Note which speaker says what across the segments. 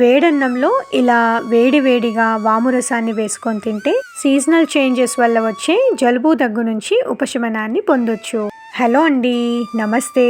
Speaker 1: వేడన్నంలో ఇలా వేడి వేడిగా వామురసాన్ని వేసుకొని తింటే సీజనల్ చేంజెస్ వల్ల వచ్చే జలుబు దగ్గు నుంచి ఉపశమనాన్ని పొందొచ్చు. హలో అండి. నమస్తే.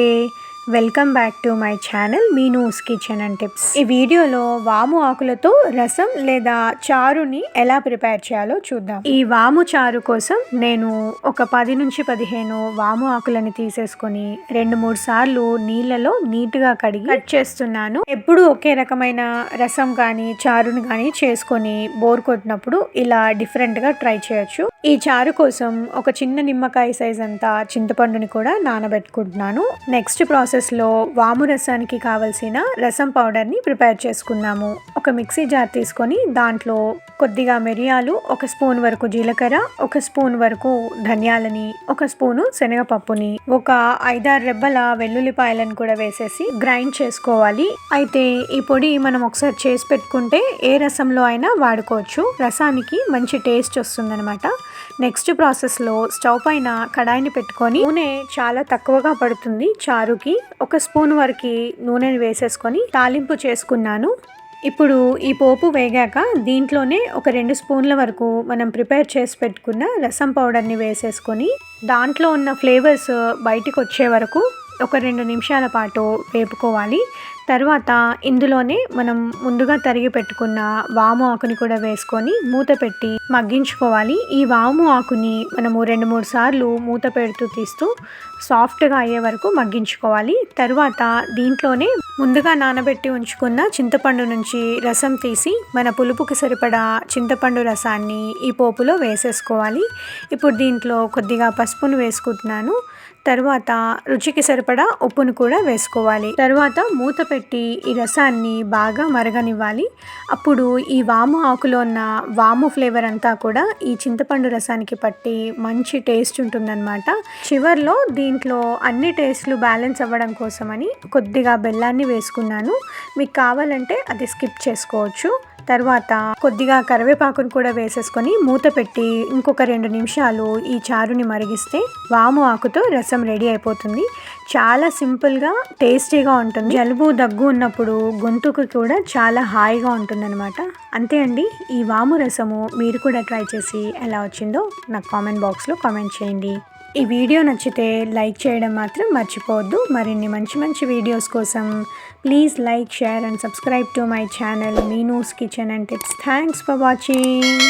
Speaker 1: Welcome back to my channel Meenu's kitchen and tips ఈ వీడియోలో వాము ఆకులతో రసం లేదా చారుని ఎలా ప్రిపేర్ చేయాలో చూద్దాం. ఈ వాము చారు కోసం నేను ఒక పది నుంచి పదిహేను వాము ఆకులని తీసేసుకొని రెండు మూడు సార్లు నీళ్ళలో నీట్గా కడిగి కట్ చేస్తున్నాను. ఎప్పుడు ఒకే రకమైన రసం కానీ చారుని కానీ చేసుకొని బోర్ కొట్టినప్పుడు ఇలా డిఫరెంట్గా ట్రై చేయొచ్చు. ఈ చారు కోసం ఒక చిన్న నిమ్మకాయ సైజ్ అంతా చింతపండుని కూడా నానబెట్టుకుంటున్నాను. నెక్స్ట్ ప్రాసెస్ ప్రాసెస్లో వాము రసానికి కావలసిన రసం పౌడర్ని ప్రిపేర్ చేసుకున్నాము ఒక మిక్సీ జార్ తీసుకొని దాంట్లో కొద్దిగా మిరియాలు ఒక స్పూన్ వరకు జీలకర్ర ఒక స్పూన్ వరకు ధనియాలని ఒక స్పూను శనగపప్పుని ఒక ఐదారు రెబ్బల వెల్లుల్లిపాయలను కూడా వేసేసి గ్రైండ్ చేసుకోవాలి. అయితే ఈ పొడి మనం ఒకసారి చేసి పెట్టుకుంటే ఏ రసంలో అయినా వాడుకోవచ్చు. రసానికి మంచి టేస్ట్ వస్తుందనమాట నెక్స్ట్ ప్రాసెస్లో స్టవ్ పైన కడాయిని పెట్టుకొని నూనె చాలా తక్కువగా పడుతుంది. చారుకి ఒక స్పూన్ వరకు నూనెని వేసేసుకొని తాలింపు చేసుకున్నాను. ఇప్పుడు ఈ పోపు వేగాక దీంట్లోనే ఒక రెండు స్పూన్ల వరకు మనం ప్రిపేర్ చేసి పెట్టుకున్న రసం పౌడర్ని వేసేసుకొని దాంట్లో ఉన్న ఫ్లేవర్స్ బయటికి వచ్చే వరకు ఒక రెండు నిమిషాల పాటు వేపుకోవాలి. తర్వాత ఇందులోనే మనం ముందుగా తరిగి పెట్టుకున్న వాము ఆకుని కూడా వేసుకొని మూత పెట్టి మగ్గించుకోవాలి. ఈ వాము ఆకుని మనము రెండు మూడు సార్లు మూత పెడుతూ తీస్తూ సాఫ్ట్గా అయ్యే వరకు మగ్గించుకోవాలి. తర్వాత దీంట్లోనే ముందుగా నానబెట్టి ఉంచుకున్న చింతపండు నుంచి రసం తీసి మన పులుపుకి సరిపడా చింతపండు రసాన్ని ఈ పోపులో వేసేసుకోవాలి. ఇప్పుడు దీంట్లో కొద్దిగా పసుపును వేసుకుంటున్నాను. తర్వాత రుచికి సరిపడా ఉప్పును కూడా వేసుకోవాలి. తర్వాత మూత పెట్టి ఈ రసాన్ని బాగా మరగనివ్వాలి. అప్పుడు ఈ వాము ఆకులో ఉన్న వాము ఫ్లేవర్ అంతా కూడా ఈ చింతపండు రసానికి పట్టి మంచి టేస్ట్ ఉంటుందన్నమాట. చివర్లో దీంట్లో అన్ని టేస్ట్లు బ్యాలెన్స్ అవ్వడం కోసమని కొద్దిగా బెల్లాన్ని వేసుకున్నాను. మీకు కావాలంటే అది స్కిప్ చేసుకోవచ్చు. తర్వాత కొద్దిగా కరివేపాకును కూడా వేసేసుకొని మూత పెట్టి ఇంకొక రెండు నిమిషాలు ఈ చారుని మరిగిస్తే వాము ఆకుతో రసం రెడీ అయిపోతుంది. చాలా సింపుల్గా టేస్టీగా ఉంటుంది. జలుబు దగ్గు ఉన్నప్పుడు గొంతుకు కూడా చాలా హాయిగా ఉంటుందన్నమాట. అంతే అండి ఈ వాము రసము మీరు కూడా ట్రై చేసి ఎలా వచ్చిందో నాకు కామెంట్ బాక్స్లో కామెంట్ చేయండి. ఈ వీడియో నచ్చితే లైక్ చేయడం మాత్రం మర్చిపోవద్దు. మరిన్ని మంచి మంచి వీడియోస్ కోసం please like share and subscribe to my channel Meenu's kitchen and tips. Thanks for watching.